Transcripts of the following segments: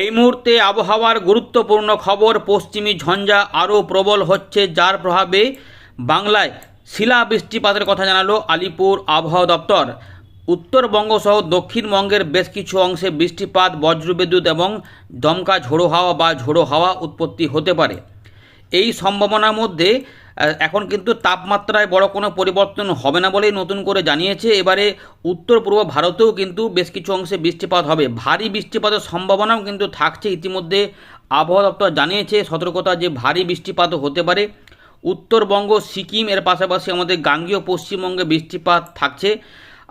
এই মুহূর্তে আবহাওয়ার গুরুত্বপূর্ণ খবর, পশ্চিমী ঝঞ্ঝা আরও প্রবল হচ্ছে, যার প্রভাবে বাংলায় শিলা বৃষ্টিপাতের কথা জানালো আলিপুর আবহাওয়া দপ্তর। উত্তরবঙ্গ সহ দক্ষিণবঙ্গের বেশ কিছু অংশে বৃষ্টিপাত, বজ্রবিদ্যুৎ এবং দমকা ঝোড়ো হাওয়া বা ঝোড়ো হাওয়া উৎপত্তি হতে পারে। এই সম্ভাবনার মধ্যে এখন কিন্তু তাপমাত্রায় বড় কোনো পরিবর্তন হবে না বলেই নতুন করে জানিয়েছে। এবারে উত্তর পূর্ব ভারতেও কিন্তু বেশ কিছু অংশে বৃষ্টিপাত হবে। ভারী বৃষ্টিপাতের সম্ভাবনাও কিন্তু থাকছে ইতিমধ্যে। আবহাওয়া দপ্তর জানিয়েছে, সতর্কতা যে ভারী বৃষ্টিপাতও হতে পারে। উত্তরবঙ্গ, সিকিম, এর পাশাপাশি আমাদের গাঙ্গীয় পশ্চিমবঙ্গে বৃষ্টিপাত থাকছে।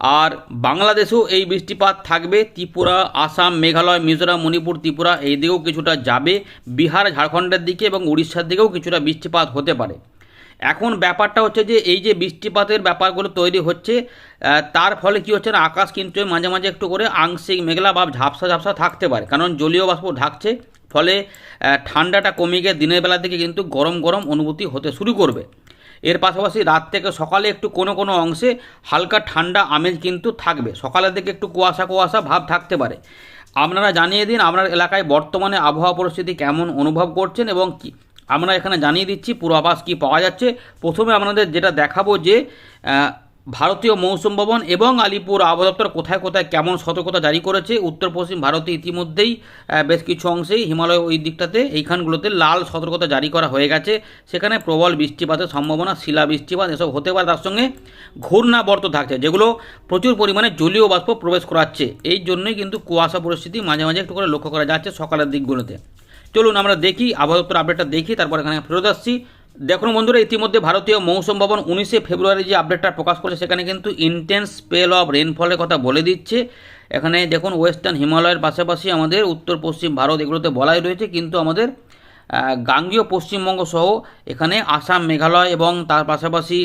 আর বাংলাদেশেও এই বৃষ্টিপাত থাকবে। ত্রিপুরা, আসাম, মেঘালয়, মিজোরাম, মণিপুর, ত্রিপুরা, এই দিকেও কিছুটা যাবে। বিহার, ঝাড়খণ্ডের দিকে এবং উড়িষ্যার দিকেও কিছুটা বৃষ্টিপাত হতে পারে। এখন ব্যাপারটা হচ্ছে যে, এই যে বৃষ্টিপাতের ব্যাপারগুলো তৈরি হচ্ছে তার ফলে কি হচ্ছে না, আকাশ কিন্তু মাঝে মাঝে একটু করে আংশিক মেঘলা বা ঝাপসা ঝাপসা থাকতে পারে। কারণ জলীয় বাষ্প ঢাকছে, ফলে ঠান্ডাটা কমে গিয়ে দিনের বেলা থেকে কিন্তু গরম গরম অনুভূতি হতে শুরু করবে। এর পাশাপাশি রাত থেকে সকালে একটু কোনো কোনো অংশে হালকা ঠান্ডা আমেজ কিন্তু থাকবে। সকালের দিকে একটু কুয়াশা কুয়াশা ভাব থাকতে পারে। আপনারা জানিয়ে দিন আপনার এলাকায় বর্তমানে আবহাওয়া পরিস্থিতি কেমন অনুভব করছেন এবং কি? আমরা এখানে জানিয়ে দিচ্ছি, পূর্বাভাস কি পাওয়া যাচ্ছে। প্রথমে আপনাদের যেটা দেখাবো যে ভারতীয় মৌসুম ভবন এবং আলিপুর আবহাওয়া দপ্তর কোথায় কোথায় কেমন সতর্কতা জারি করেছে উত্তর পশ্চিম ভারতে ইতিমধ্যেই বেশ কিছু অংশেই হিমালয় ওই দিকটাতে, এইখানগুলোতে লাল সতর্কতা জারি করা হয়ে গেছে। সেখানে প্রবল বৃষ্টিপাতের সম্ভাবনা শিলা বৃষ্টিপাত এসব হতে পারে। তার সঙ্গে ঘূর্ণাবর্ত থাকছে, যেগুলো প্রচুর পরিমাণে জলীয় বাষ্প প্রবেশ করাচ্ছে। এই জন্যই কিন্তু কুয়াশা পরিস্থিতি মাঝে মাঝে একটু করে লক্ষ্য করা যাচ্ছে সকালের দিকগুলোতে। চলুন আমরা দেখি, আবহাওয়া দপ্তর আপডেটটা দেখি, তারপর এখানে ফেরত আসছি। দেখুন বন্ধুরা, ইতিমধ্যে ভারতীয় মৌসুম ভবন উনিশে ফেব্রুয়ারি যে আপডেটটা প্রকাশ করেছে, সেখানে কিন্তু ইন্টেন্স স্পেল অফ রেনফলের কথা বলে দিচ্ছে। এখানে দেখুন ওয়েস্টার্ন হিমালয়ের পাশাপাশি আমাদের উত্তর পশ্চিম ভারত এগুলোতে বলাই রয়েছে, কিন্তু আমাদের গাঙ্গীয় পশ্চিমবঙ্গ সহ এখানে আসাম, মেঘালয় এবং তার পাশাপাশি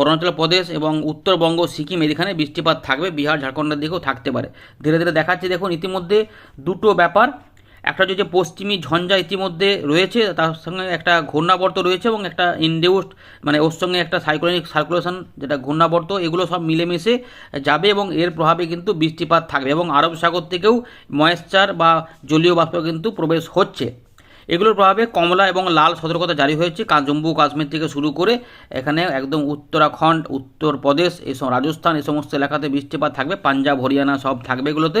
অরুণাচল প্রদেশ এবং উত্তরবঙ্গ, সিকিম এখানে বৃষ্টিপাত থাকবে, বিহার, ঝাড়খণ্ডের দিকেও থাকতে পারে। ধীরে ধীরে দেখাচ্ছে, দেখুন, ইতিমধ্যে দুটো ব্যাপার একটা যে পশ্চিমী ঝঞ্ঝা ইতিমধ্যে রয়েছে, তার সঙ্গে একটা ঘূর্ণাবর্ত রয়েছে এবং একটা ইনডিউসড মানে ওর সঙ্গে একটা সাইক্লোনিক সার্কুলেশন, যেটা ঘূর্ণাবর্ত, এগুলো সব মিলেমিশে যাবে এবং এর প্রভাবে কিন্তু বৃষ্টিপাত থাকবে এবং আরব সাগর থেকেও ময়েশ্চার বা জলীয় বাষ্প কিন্তু প্রবেশ হচ্ছে। এগুলোর প্রভাবে কমলা এবং লাল সতর্কতা জারি হয়েছে। জম্মু কাশ্মীর থেকে শুরু করে এখানে একদম উত্তরাখণ্ড, উত্তরপ্রদেশ এই সব রাজস্থান এই সমস্ত এলাকাতে বৃষ্টিপাত থাকবে। পাঞ্জাব, হরিয়ানা সব থাকবে এগুলোতে।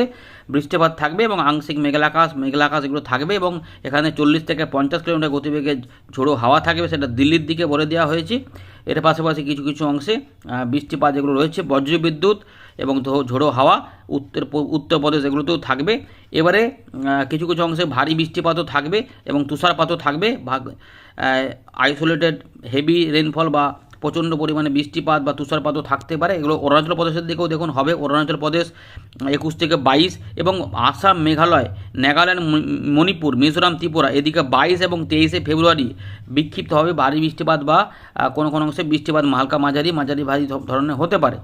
বৃষ্টিপাত থাকবে এবং আংশিক মেঘলাকাশ মেঘলাকাশ এগুলো থাকবে এবং এখানে চল্লিশ থেকে পঞ্চাশ কিলোমিটার গতিবেগে ঝোড়ো হাওয়া থাকবে, সেটা দিল্লির দিকে বলে দেওয়া হয়েছে। এর পাশাপাশি কিছু কিছু অংশে বৃষ্টিপাত যেগুলো রয়েছে, বজ্রবিদ্যুৎ এবং ঝোড়ো হাওয়া, উত্তর উত্তরপ্রদেশ এগুলোতেও থাকবে। এবারে কিছু কিছু অংশে ভারী বৃষ্টিপাতও থাকবে এবং তুষারপাতও থাকবে। ভাগ আইসোলেটেড হেভি রেনফল বা প্রচণ্ড পরিমাণে বৃষ্টিপাত বা তুষারপাতও থাকতে পারে। এগুলো অরুণাচল প্রদেশের দিকেও দেখুন, হবে অরুণাচল প্রদেশ একুশ থেকে বাইশ এবং আসাম, মেঘালয়, নাগাল্যান্ড মণিপুর, মিজোরাম, ত্রিপুরা, এদিকে বাইশ এবং তেইশে ফেব্রুয়ারি বিক্ষিপ্ত হবে ভারী বৃষ্টিপাত বা কোনো কোনো অংশে বৃষ্টিপাত হালকা মাঝারি মাঝারি ভারী ধরনের হতে পারে।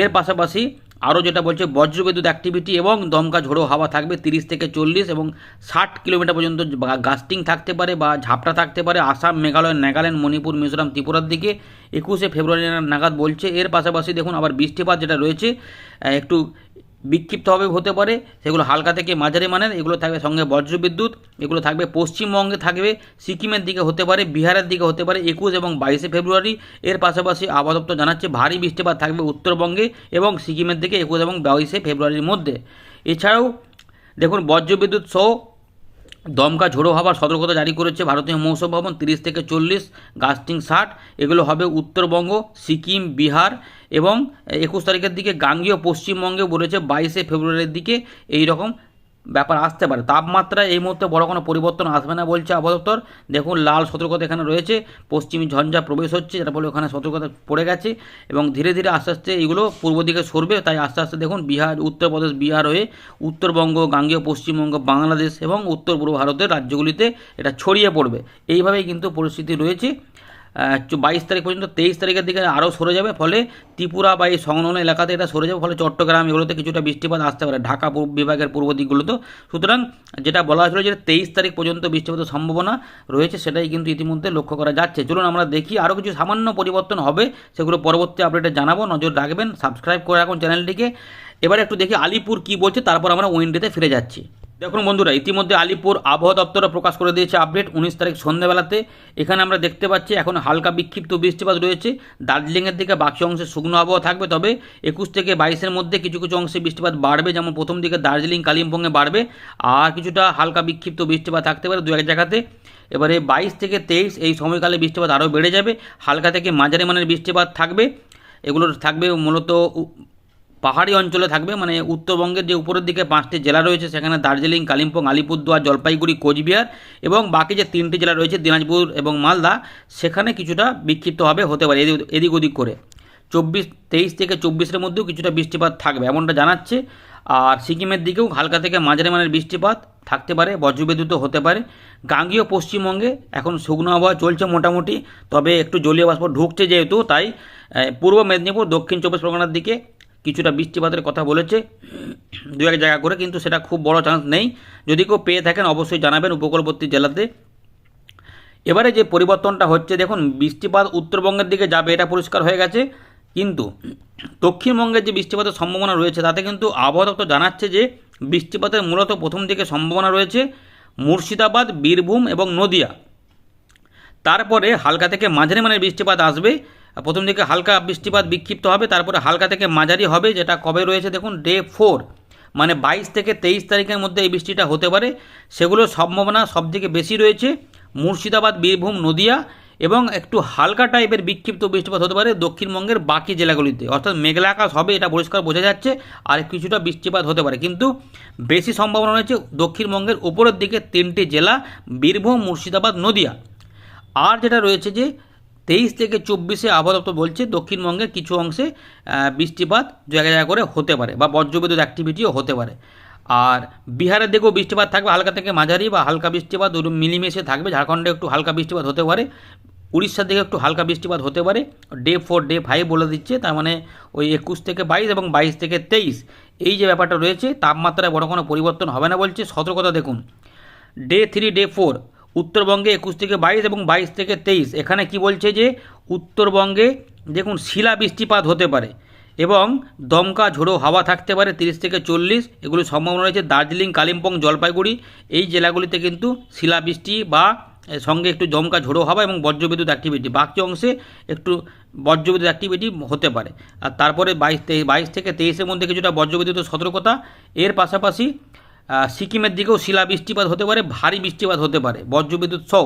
এর পাশাপাশি আরও যেটা বলছে, বজ্রবিদ্যুৎ অ্যাক্টিভিটি এবং দমকা ঝোড়ো হাওয়া থাকবে তিরিশ থেকে চল্লিশ এবং ষাট কিলোমিটার পর্যন্ত গাস্টিং থাকতে পারে বা ঝাপটা থাকতে পারে। আসাম, মেঘালয়, নাগাল্যান্ড, মণিপুর, মিজোরাম, ত্রিপুরার দিকে একুশে ফেব্রুয়ারি নাগাদ বলছে। এর পাশাপাশি দেখুন আবার বৃষ্টিপাত যেটা রয়েছে একটু বিক্ষিপ্তভাবে হতে পারে। সেগুলো হালকা থেকে মাঝারি মানের, এগুলো থাকবে সঙ্গে বজ্রবিদ্যুৎ, এগুলো থাকবে পশ্চিমবঙ্গে থাকবে, সিকিমের দিকে হতে পারে, বিহারের দিকে হতে পারে, একুশ এবং বাইশে ফেব্রুয়ারি। এর পাশাপাশি আবহাওয়া জানাচ্ছে ভারী বৃষ্টিপাত থাকবে উত্তরবঙ্গে এবং সিকিমের দিকে একুশ এবং বাইশে ফেব্রুয়ারির মধ্যে। এছাড়াও দেখুন, বজ্রবিদ্যুৎ সহ দমকা ঝোড়ো হওয়ার সতর্কতা জারি করেছে ভারতীয় মৌসুম ভবন, তিরিশ থেকে চল্লিশ, গাস্টিং ষাট, এগুলো হবে উত্তরবঙ্গ, সিকিম, বিহার এবং একুশ তারিখের দিকে গাঙ্গীয় পশ্চিমবঙ্গে বলেছে বাইশে ফেব্রুয়ারির দিকে এই রকম ব্যাপার আসতে পারে। তাপমাত্রা এই মুহূর্তে বড় কোনো পরিবর্তন আসবে না বলছে আবহাওয়া দেখুন, লাল সতর্কতা এখানে রয়েছে, পশ্চিমী ঝঞ্ঝা প্রবেশ হচ্ছে যার ফলে ওখানে সতর্কতা পড়ে গেছে এবং ধীরে ধীরে আস্তে আস্তে এইগুলো পূর্ব দিকে সরবে। তাই আস্তে আস্তে দেখুন, বিহার, উত্তরপ্রদেশ, বিহার হয়ে উত্তরবঙ্গ, গাঙ্গেয় পশ্চিমবঙ্গ, বাংলাদেশ এবং উত্তর পূর্ব ভারতের রাজ্যগুলিতে এটা ছড়িয়ে পড়বে। এইভাবেই কিন্তু পরিস্থিতি রয়েছে। বাইশ তারিখ পর্যন্ত, তেইশ তারিখের দিকে আরও সরে যাবে, ফলে ত্রিপুরা বা এই সংলগ্ন এলাকাতে এটা সরে যাবে, ফলে চট্টগ্রাম এগুলোতে কিছুটা বৃষ্টিপাত আসতে পারে, ঢাকা বিভাগের পূর্ব দিকগুলোতে সুতরাং যেটা বলা হয়েছিল যে তেইশ তারিখ পর্যন্ত বৃষ্টিপাতের সম্ভাবনা রয়েছে, সেটাই কিন্তু ইতিমধ্যে লক্ষ্য করা যাচ্ছে। চলুন আমরা দেখি আরও কিছু সামান্য পরিবর্তন হবে, সেগুলো পরবর্তী আপডেটে জানাব। নজর রাখবেন, সাবস্ক্রাইব করে রাখুন চ্যানেলটিকে। এবারে একটু দেখি আলিপুর কী বলছে, তারপর আমরা উইন্ডোতে ফিরে যাচ্ছি। দেখুন বন্ধুরা, ইতিমধ্যে আলিপুর আবহাওয়া দপ্তরও প্রকাশ করে দিয়েছে আপডেট। উনিশ তারিখ সন্ধ্যাবেলাতে এখানে আমরা দেখতে পাচ্ছি এখন হালকা বিক্ষিপ্ত বৃষ্টিপাত রয়েছে। দার্জিলিংয়ের দিকে বাকি অংশে শুকনো আবহাওয়া থাকবে, তবে একুশ থেকে বাইশের মধ্যে কিছু কিছু অংশে বৃষ্টিপাত বাড়বে, যেমন প্রথম দিকে দার্জিলিং, কালিম্পংয়ে বাড়বে। আর কিছুটা হালকা বিক্ষিপ্ত বৃষ্টিপাত থাকতে পারে দু এক জায়গাতে। এবারে বাইশ থেকে তেইশ এই সময়কালে বৃষ্টিপাত আরও বেড়ে যাবে। হালকা থেকে মাঝারি মানের বৃষ্টিপাত থাকবে। এগুলোর থাকবে মূলত পাহাড়ি অঞ্চলে থাকবে মানে উত্তরবঙ্গের যে উপরের দিকে পাঁচটি জেলা রয়েছে, সেখানে দার্জিলিং, কালিম্পং, আলিপুরদুয়ার, জলপাইগুড়ি, কোচবিহার এবং বাকি যে তিনটি জেলা রয়েছে, দিনাজপুর এবং মালদা, সেখানে কিছুটা বিক্ষিপ্তভাবে হতে পারে এদিক ওদিক করে। চব্বিশ, তেইশ থেকে চব্বিশের মধ্যেও কিছুটা বৃষ্টিপাত থাকবে, এমনটা জানাচ্ছে। আর সিকিমের দিকেও হালকা থেকে মাঝারি মানের বৃষ্টিপাত থাকতে পারে বজ্রবিদ্যুৎ হতে পারে। গাঙ্গীয় পশ্চিমবঙ্গে এখন শুকনো আবহাওয়া চলছে মোটামুটি, তবে একটু জলীয় বাষ্প ঢুকছে যেহেতু, তাই পূর্ব মেদিনীপুর, দক্ষিণ চব্বিশ পরগনার দিকে কিছুটা বৃষ্টিপাতের কথা বলেছে। দু এক জায়গা করে কিন্তু সেটা খুব বড় চান্স নেই। যদি কেউ পেয়ে থাকেন, অবশ্যই জানাবেন উপকূলবর্তী জেলাতে। এবারে যে পরিবর্তনটা হচ্ছে, দেখুন, বৃষ্টিপাত উত্তরবঙ্গের দিকে যাবে এটা পরিষ্কার হয়ে গেছে। কিন্তু দক্ষিণবঙ্গের যে বৃষ্টিপাতের সম্ভাবনা রয়েছে, তাতে কিন্তু আবহাওয়া দপ্তর জানাচ্ছে যে বৃষ্টিপাতের মূলত প্রথম দিকে সম্ভাবনা রয়েছে মুর্শিদাবাদ, বীরভূম এবং নদিয়া। তারপরে হালকা থেকে মাঝারি মানের বৃষ্টিপাত আসবে। প্রথম দিকে হালকা বৃষ্টিপাত বিক্ষিপ্ত হবে, তারপরে হালকা থেকে মাঝারি হবে, যেটা কবে রয়েছে দেখুন, ডে ফোর মানে বাইশ থেকে তেইশ তারিখের মধ্যে এই বৃষ্টিটা হতে পারে। সেগুলোর সম্ভাবনা সবথেকে বেশি রয়েছে, মুর্শিদাবাদ, বীরভূম, নদিয়া এবং একটু হালকা টাইপের বিক্ষিপ্ত বৃষ্টিপাত হতে পারে দক্ষিণবঙ্গের বাকি জেলাগুলিতে। অর্থাৎ মেঘলা আকাশ হবে, এটা পরিষ্কার বোঝা যাচ্ছে, আর কিছুটা বৃষ্টিপাত হতে পারে। কিন্তু বেশি সম্ভাবনা রয়েছে দক্ষিণবঙ্গের উপরের দিকে তিনটি জেলা, বীরভূম, মুর্শিদাবাদ, নদিয়া। আর যেটা রয়েছে যে তেইশ থেকে চব্বিশে আবহাওয়া দপ্তর বলছে দক্ষিণবঙ্গের কিছু অংশে বৃষ্টিপাত জায়গা জায়গা করে হতে পারে বা বজ্রবিদ্যুৎ অ্যাক্টিভিটিও হতে পারে। আর বিহারের দিকেও বৃষ্টিপাত থাকবে, হালকা থেকে মাঝারি বা হালকা বৃষ্টিপাত মিলিমিশে থাকবে, ঝাড়খণ্ডে একটু হালকা বৃষ্টিপাত হতে পারে, উড়িষ্যার দিকে একটু হালকা বৃষ্টিপাত হতে পারে ডে ফোর ডে ফাইভ বলে দিচ্ছে, তার মানে ওই একুশ থেকে বাইশ এবং বাইশ থেকে তেইশ। এই যে ব্যাপারটা রয়েছে, তাপমাত্রায় বড় কোনো পরিবর্তন হবে না বলছে, সতর্কতা দেখুন। ডে থ্রি ডে ফোর উত্তরবঙ্গে একুশ থেকে বাইশ এবং বাইশ থেকে তেইশ। এখানে কি বলছে যে, উত্তরবঙ্গে দেখুন শিলা বৃষ্টিপাত হতে পারে এবং দমকা ঝোড়ো হাওয়া থাকতে পারে তিরিশ থেকে চল্লিশ। এগুলো সম্ভাবনা রয়েছে দার্জিলিং, কালিম্পং, জলপাইগুড়ি। এই জেলাগুলিতে কিন্তু শিলাবৃষ্টি বা সঙ্গে একটু দমকা ঝোড়ো হাওয়া এবং বজ্রবিদ্যুৎ অ্যাক্টিভিটি বাকি অংশে একটু বজ্রবিদ্যুৎ অ্যাক্টিভিটি হতে পারে। আর তারপরে বাইশ বাইশ থেকে তেইশের মধ্যে কিছুটা বজ্রবিদ্যুতের সতর্কতা। এর পাশাপাশি সিকিমের দিকেও শিলা বৃষ্টিপাত হতে পারে, ভারী বৃষ্টিপাত হতে পারে। বজ্রবিদ্যুৎ সহ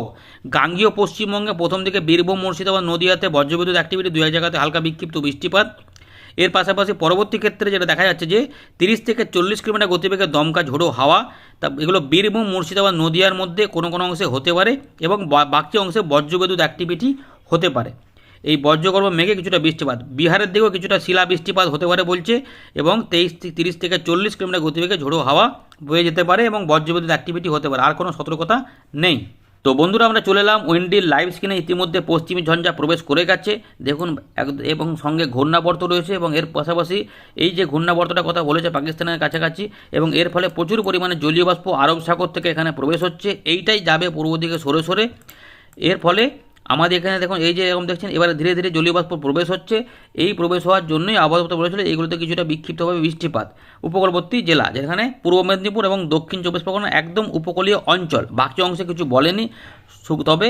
গাঙ্গীয় পশ্চিমবঙ্গে প্রথম দিকে বীরভূম, মুর্শিদাবাদ, নদীয়াতে বজ্রবিদ্যুৎ অ্যাক্টিভিটি দুই জায়গাতে হালকা বিক্ষিপ্ত বৃষ্টিপাত। এর পাশাপাশি পরবর্তী ক্ষেত্রে যেটা দেখা যাচ্ছে যে, তিরিশ থেকে চল্লিশ কিলোমিটার গতিবেগে দমকা ঝোড়ো হাওয়া, তা এগুলো বীরভূম, মুর্শিদাবাদ, নদীয়ার মধ্যে কোনো কোনো অংশে হতে পারে এবং বাকি অংশে বজ্রবিদ্যুৎ অ্যাক্টিভিটি হতে পারে। এই বজ্রগর্ভ মেঘে কিছুটা বৃষ্টিপাত। বিহারের দিকেও কিছুটা শিলা বৃষ্টিপাত হতে পারে বলছে, এবং তেইশ তিরিশ থেকে চল্লিশ কিলোমিটার গতিবেগে ঝোড়ো হাওয়া বয়ে যেতে পারে এবং বজ্রবিদ্যুৎ অ্যাক্টিভিটি হতে পারে। আর কোনো সতর্কতা নেই। তো বন্ধুরা, আমরা চলে এলাম উইন্ডির লাইভ স্ক্রিনে ইতিমধ্যে পশ্চিমী ঝঞ্ঝা প্রবেশ করে গেছে। দেখুন এবং সঙ্গে ঘূর্ণাবর্ত রয়েছে, এবং এর পাশাপাশি এই যে ঘূর্ণাবর্তটার কথা বলেছে পাকিস্তানের কাছাকাছি, এবং এর ফলে প্রচুর পরিমাণে জলীয় বাষ্প আরব সাগর থেকে এখানে প্রবেশ হচ্ছে। এইটাই যাবে পূর্ব দিকে সরে সরে। এর ফলে আমাদের এখানে দেখুন, এই যে এরকম দেখছেন, এবারে ধীরে ধীরে জলীয় বাষ্প প্রবেশ হচ্ছে। এই প্রবেশ হওয়ার জন্যই আবহাওয়া বলেছিল এইগুলোতে কিছুটা বিক্ষিপ্তভাবে বৃষ্টিপাত। উপকূলবর্তী জেলা, যেখানে পূর্ব মেদিনীপুর এবং দক্ষিণ চব্বিশ পরগনা একদম উপকূলীয় অঞ্চল, বাকি অংশে কিছু বলেনি। তবে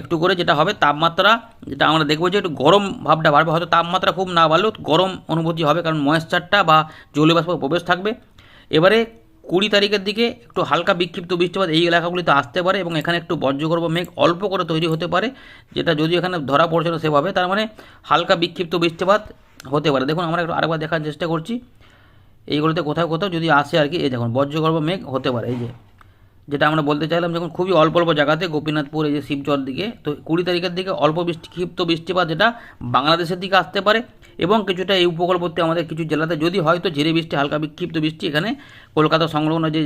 একটু করে যেটা হবে, তাপমাত্রা যেটা আমরা দেখব যে একটু গরম ভাবটা বাড়বে। হয়তো তাপমাত্রা খুব না বাড়লেও গরম অনুভূতি হবে, কারণ ময়েশ্চারটা বা জলীয় বাষ্প প্রবেশ থাকবে। এবারে কুড়ি তারিখের দিকে একটু হালকা বিক্ষিপ্ত বৃষ্টিপাত এই এলাকাগুলিতে আসতে পারে এবং এখানে একটু বজ্রগর্ভ মেঘ অল্প করে তৈরি হতে পারে, যেটা যদি এখানে ধরা পড়ছে না সেভাবে, তার মানে হালকা বিক্ষিপ্ত বৃষ্টিপাত হতে পারে। দেখুন, আমরা একটু আরেকবার দেখার চেষ্টা করছি। এইগুলোতে কোথাও কোথাও যদি আসে আর কি, এই দেখুন, বজ্রগর্ভ মেঘ হতে পারে, এই যে। যেটা আমরা বলতে চাইলাম, যখন খুবই অল্প অল্প জায়গাতে গোপীনাথপুর, এই যে শিবচর দিকে, তো কুড়ি তারিখের দিকে অল্প বৃষ্টিক্ষিপ্ত বৃষ্টিপাত যেটা বাংলাদেশের দিকে আসতে পারে এবং কিছুটা এই উপকূলবর্তী আমাদের কিছু জেলাতে যদি হয়তো ঝিরে বৃষ্টি, হালকা বিক্ষিপ্ত বৃষ্টি এখানে কলকাতা সংলগ্ন যে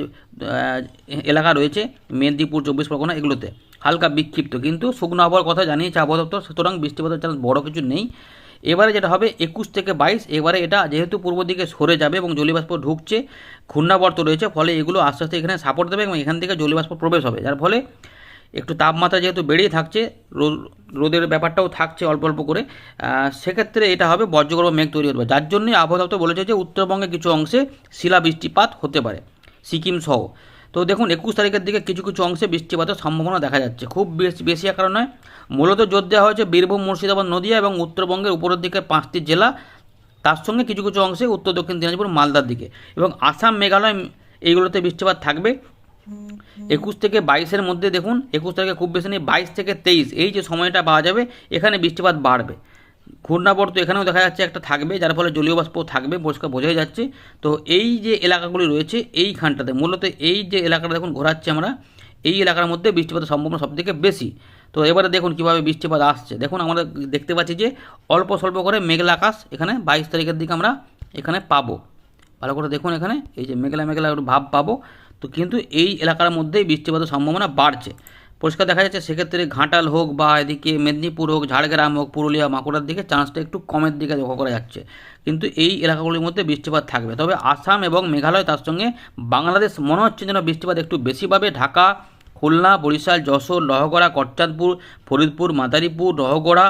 এলাকা রয়েছে, মেদিনীপুর, চব্বিশ পরগনা এগুলোতে হালকা বিক্ষিপ্ত। কিন্তু শুকনো আবহাওয়ার কথা জানিয়েছে আবহাওয়া দপ্তর, সুতরাং বৃষ্টিপাতের চান্স বড় কিছু নেই। এবারে যেটা হবে, একুশ থেকে বাইশ, এবারে এটা যেহেতু পূর্ব দিকে সরে যাবে এবং জলীয়বাষ্প ঢুকছে, ঘূর্ণাবর্ত রয়েছে, ফলে এগুলো আস্তে আস্তে এখানে সাপোর্ট দেবে এবং এখান থেকে জলীয়বাষ্প প্রবেশ হবে। যার ফলে একটু তাপমাত্রা যেহেতু বেড়েই থাকছে, রোদ, রোদের ব্যাপারটাও থাকছে অল্প অল্প করে সেক্ষেত্রে এটা হবে বজ্রগর্ভ মেঘ তৈরি পারে যার জন্যই আবহাওয়া দপ্তর বলেছে যে উত্তরবঙ্গে কিছু অংশে শিলা বৃষ্টিপাত হতে পারে, সিকিম সহ। তো দেখুন, একুশ তারিখের দিকে কিছু কিছু অংশে বৃষ্টিপাতের সম্ভাবনা দেখা যাচ্ছে। খুব বেশি বেশি আকার নয়, মূলত জোর দেওয়া হয়েছে বীরভূম, মুর্শিদাবাদ, নদিয়া এবং উত্তরবঙ্গের উপরের দিকে পাঁচটি জেলা। তার সঙ্গে কিছু কিছু অংশে উত্তর দক্ষিণ দিনাজপুর, মালদার দিকে এবং আসাম, মেঘালয়, এইগুলোতে বৃষ্টিপাত থাকবে। একুশ থেকে বাইশের মধ্যে দেখুন, একুশ তারিখে খুব বেশি নেই, বাইশ থেকে তেইশ, এই যে সময়টা পাওয়া যাবে, এখানে বৃষ্টিপাত বাড়বে। ঘূর্ণাবর্ত এখানেও দেখা যাচ্ছে একটা থাকবে, যার ফলে জলীয় বাষ্প থাকবে, পরিষ্কার বোঝাই যাচ্ছে। তো এই যে এলাকাগুলি রয়েছে, এইখানটাতে, মূলত এই যে এলাকাটা দেখুন, ঘোরাচ্ছি আমরা, এই এলাকার মধ্যে বৃষ্টিপাতের সম্ভাবনা সবথেকে বেশি। তো এবারে দেখুন কীভাবে বৃষ্টিপাত আসছে। দেখুন আমরা দেখতে পাচ্ছি যে, অল্প স্বল্প করে মেঘলা আকাশ এখানে বাইশ তারিখের দিকে আমরা এখানে পাবো। ভালো করে দেখুন এখানে, এই যে মেঘলা মেঘলা ভাব পাবো। তো কিন্তু এই এলাকার মধ্যেই বৃষ্টিপাতের সম্ভাবনা বাড়ছে। পরিষ্কার দেখা যাচ্ছে সেক্ষেত্রে ঘাটাল হোক বা এদিকে মেদিনীপুর হোক, ঝাড়গ্রাম হোক, পুরুলিয়া, বাঁকুড়ার দিকে চান্সটা একটু কমের দিকে লক্ষ্য করা যাচ্ছে। কিন্তু এই এলাকাগুলির মধ্যে বৃষ্টিপাত থাকবে। তবে আসাম এবং মেঘালয় তার সঙ্গে বাংলাদেশ মনে হচ্ছে যেন বৃষ্টিপাত একটু বেশি পাবে। ঢাকা, খুলনা, বরিশাল, যশোর, লহগড়া কটচাঁদপুর ফরিদপুর, মাদারীপুর রহগড়া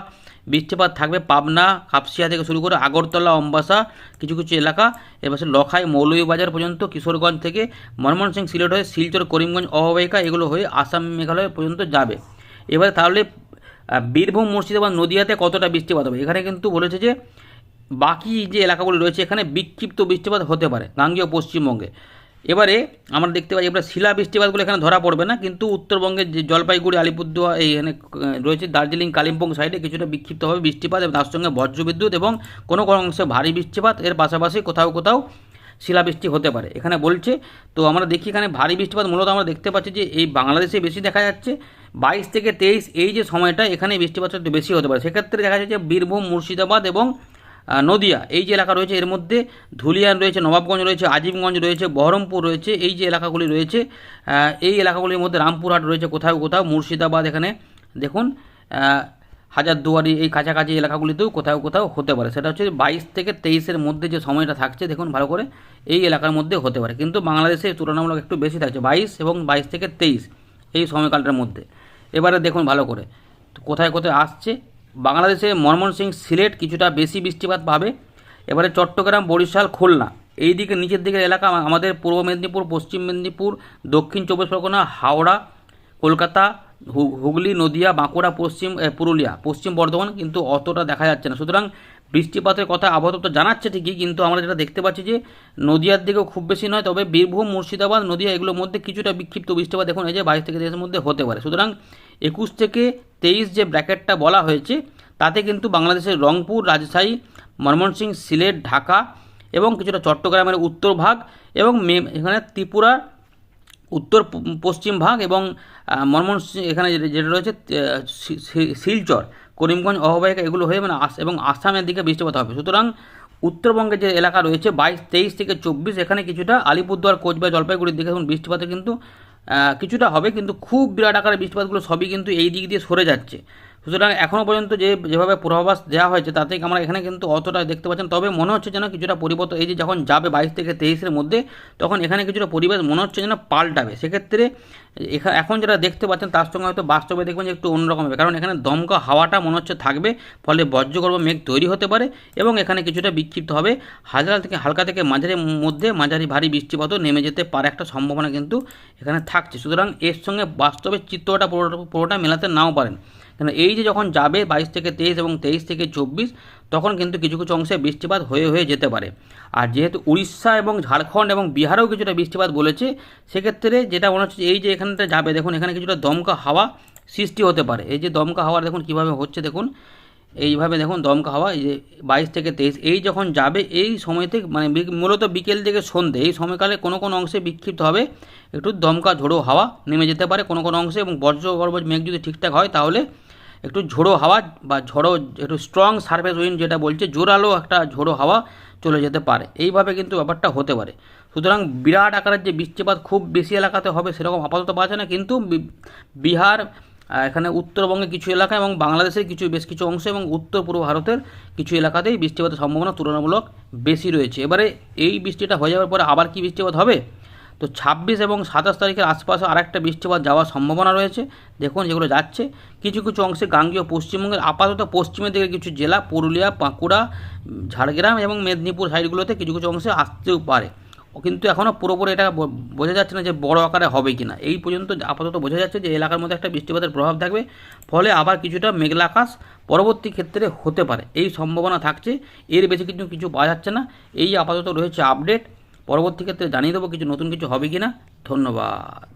বৃষ্টিপাত থাকবে পাবনা, কাপসিয়া থেকে শুরু করে আগরতলা, অম্বাসা, কিছু কিছু এলাকা। এবার লখাই, মৌলভীবাজার পর্যন্ত, কিশোরগঞ্জ থেকে ময়মনসিং সিলেট হয়ে শিলচর, করিমগঞ্জ, অববাহিকা এগুলো হয়ে আসাম মেঘালয় পর্যন্ত যাবে। এবার তাহলে বীরভূম, মুর্শিদাবাদ, নদিয়াতে কতটা বৃষ্টিপাত হবে? এখানে কিন্তু বলেছে যে, বাকি যে এলাকাগুলো রয়েছে, এখানে বিক্ষিপ্ত বৃষ্টিপাত হতে পারে, গাঙ্গীয় পশ্চিমবঙ্গে। এবারে আমরা দেখতে পাই, এবার শিলা বৃষ্টিপাতগুলো এখানে ধরা পড়বে না, কিন্তু উত্তরবঙ্গের যে জলপাইগুড়ি, আলিপুরদুয়ার, এই এখানে রয়েছে দার্জিলিং, কালিম্পং সাইডে কিছুটা বিক্ষিপ্তভাবে বৃষ্টিপাত এবং তার সঙ্গে বজ্রবিদ্যুৎ এবং কোনো কোনো অংশে ভারী বৃষ্টিপাত। এর পাশাপাশি কোথাও কোথাও শিলাবৃষ্টি হতে পারে। এখানে বলছে, তো আমরা দেখি এখানে ভারী বৃষ্টিপাত, মূলত আমরা দেখতে পাচ্ছি যে এই বাংলাদেশে বেশি দেখা যাচ্ছে। বাইশ থেকে তেইশ, এই যে সময়টা এখানে বৃষ্টিপাতটা একটু বেশি হতে পারে। সেক্ষেত্রে দেখা যাচ্ছে বীরভূম, মুর্শিদাবাদ এবং নদিয়া, এই যে এলাকা রয়েছে, এর মধ্যে ধুলিয়ান রয়েছে, নবাবগঞ্জ রয়েছে, আজিমগঞ্জ রয়েছে, বহরমপুর রয়েছে, এই যে এলাকাগুলি রয়েছে এই এলাকাগুলির মধ্যে রামপুরহাট রয়েছে, কোথাও কোথাও, মুর্শিদাবাদ এখানে, দেখুন হাজারদুয়ারি, এই কাছাকাছি এলাকাগুলিতেও কোথাও কোথাও হতে পারে। সেটা হচ্ছে বাইশ থেকে তেইশের মধ্যে যে সময়টা থাকছে, দেখুন ভালো করে, এই এলাকার মধ্যে হতে পারে। কিন্তু বাংলাদেশে তুলনামূলক একটু বেশি থাকছে, বাইশ এবং বাইশ থেকে তেইশ, এই সময়কালটার মধ্যে। এবারে দেখুন ভালো করে, কোথায় কোথায় আসছে বাংলাদেশে ময়মনসিংহ সিলেট কিছুটা বেশি বৃষ্টিপাত পাবে। এবারে চট্টগ্রাম, বরিশাল, খুলনা। এই দিকে নিচের দিকের এলাকা আমাদের পূর্ব মেদিনীপুর, পশ্চিম মেদিনীপুর, দক্ষিণ চব্বিশ পরগনা, হাওড়া, কলকাতা হুগলি, নদিয়া, বাঁকুড়া, পশ্চিম পুরুলিয়া। পশ্চিম বর্ধমান কিন্তু অতটা দেখা যাচ্ছে না। সুতরাং বৃষ্টিপাতের কথা আবহাওয়া জানাচ্ছে ঠিকই, কিন্তু আমরা যেটা দেখতে পাচ্ছি যে নদিয়ার দিকেও খুব বেশি নয়, তবে বীরভূম, মুর্শিদাবাদ, নদিয়া এগুলোর মধ্যে কিছুটা বিক্ষিপ্ত বৃষ্টিপাত দেখুন, এই যে বাইশ থেকে তেইশের মধ্যে হতে পারে। সুতরাং একুশ থেকে তেইশ যে ব্র্যাকেটটা বলা হয়েছে, তাতে কিন্তু বাংলাদেশের রংপুর, রাজশাহী, ময়মনসিংহ, সিলেট, ঢাকা এবং কিছুটা চট্টগ্রামের উত্তর ভাগ এবং এখানে ত্রিপুরা, উত্তর পশ্চিম ভাগ এবং ময়মনসিংহ, এখানে যেটা রয়েছে শিলচর, করিমগঞ্জ, অববাহিকা, এগুলো হয়ে মানে আস, এবং আসামের দিকে বৃষ্টিপাত হবে। সুতরাং উত্তরবঙ্গের যে এলাকা রয়েছে, বাইশ, তেইশ থেকে চব্বিশ, এখানে কিছুটা আলিপুরদুয়ার, কোচবিহার, জলপাইগুড়ির দিকে এখন বৃষ্টিপাতে কিন্তু কিছুটা হবে কিন্তু খুব বিরাট আকারে বৃষ্টিপাতগুলো সবই কিন্তু এই দিক দিয়ে সরে যাচ্ছে। সুতরাং এখনও পর্যন্ত যে, যেভাবে পূর্বাভাস দেওয়া হয়েছে, তাতে আমরা এখানে কিন্তু অতটা দেখতে পাচ্ছেন তবে মনে হচ্ছে যেন কিছুটা পরিবর্তন, এই যে যখন যাবে বাইশ থেকে তেইশের মধ্যে, তখন এখানে কিছুটা পরিবেশ মনে হচ্ছে যেন পাল্টাবে। সেক্ষেত্রে এখা- এখন যেটা দেখতে পাচ্ছেন, তার সঙ্গে হয়তো বাস্তবে দেখবেন যে একটু অন্যরকম হবে। কারণ এখানে দমকা হাওয়াটা মনে হচ্ছে থাকবে, ফলে বজ্রগর্ভ মেঘ তৈরি হতে পারে এবং এখানে কিছুটা বিক্ষিপ্ত হবে। হাজার থেকে, হালকা থেকে মাঝারি মধ্যে মাঝারি ভারী বৃষ্টিপাতও নেমে যেতে পারে একটা সম্ভাবনা কিন্তু এখানে থাকছে। সুতরাং এর সঙ্গে বাস্তবে চিত্রটা পুরোটা মেলাতে নাও পারেন। কেন এই যে যখন যাবে বাইশ থেকে তেইশ এবং তেইশ থেকে চব্বিশ, তখন কিন্তু কিছু কিছু অংশে বৃষ্টিপাত হয়ে হয়ে যেতে পারে। আর যেহেতু উড়িষ্যা এবং ঝাড়খণ্ড এবং বিহারেও কিছুটা বৃষ্টিপাত বলেছে, সেক্ষেত্রে যেটা মনে হচ্ছে এই যে এখানটা যাবে, দেখুন এখানে কিছুটা দমকা হাওয়া সৃষ্টি হতে পারে। এই যে দমকা হাওয়া, দেখুন কীভাবে হচ্ছে, দেখুন। এইভাবে দেখুন দমকা হাওয়া, এই যে বাইশ থেকে তেইশ, এই যখন যাবে, এই সময়তে মানে মূলত বিকেল থেকে সন্ধে, এই সময়কালে কোনো কোনো অংশে বিক্ষিপ্ত হবে, একটু দমকা ঝোড়ো হাওয়া নেমে যেতে পারে কোনো কোনো অংশে এবং বজ্রগর্ভ মেঘ যদি ঠিকঠাক হয়, তাহলে একটু ঝোড়ো হাওয়া বা ঝড়ো, একটু স্ট্রং সার্ফেস উইন্ড যেটা বলছে, জোরালো একটা ঝোড়ো হাওয়া চলে যেতে পারে। এইভাবে কিন্তু ব্যাপারটা হতে পারে। সুতরাং বিরাট আকারের যে বৃষ্টিপাত খুব বেশি এলাকাতে হবে সেরকম আপাতত যায় না, কিন্তু বিহার এখানে উত্তরবঙ্গে কিছু এলাকা এবং বাংলাদেশের কিছু, বেশ কিছু অংশ এবং উত্তর পূর্ব ভারতের কিছু এলাকাতেই বৃষ্টিপাতের সম্ভাবনা তুলনামূলক বেশি রয়েছে। এবারে এই বৃষ্টিটা হয়ে যাওয়ার পরে আবার কি বৃষ্টিপাত হবে? তো ছাব্বিশ এবং সাতাশ তারিখের আশপাশে আরেকটা বৃষ্টিপাত যাওয়ার সম্ভাবনা রয়েছে। দেখুন, যেগুলো যাচ্ছে। কিছু কিছু অংশে গাঙ্গীয় পশ্চিমবঙ্গের, আপাতত পশ্চিমের দিকে কিছু জেলা, পুরুলিয়া, বাঁকুড়া, ঝাড়গ্রাম এবং মেদিনীপুর সাইডগুলোতে কিছু কিছু অংশে আসতেও পারে। কিন্তু এখনও পুরোপুরি এটা বোঝা যাচ্ছে না যে বড় আকারে হবে কি না এই পর্যন্ত আপাতত বোঝা যাচ্ছে যে এলাকার মধ্যে একটা বৃষ্টিপাতের প্রভাব থাকবে। ফলে আবার কিছুটা মেঘলা আকাশ পরবর্তী ক্ষেত্রে হতে পারে। এই সম্ভাবনা থাকছে। এর বেশি কিন্তু কিছু পাওয়া যাচ্ছে না। এই আপাতত রয়েছে আপডেট। পরবর্তী ক্ষেত্রে জানিয়ে দেবো কিছু নতুন কিছু হবে কি না ধন্যবাদ।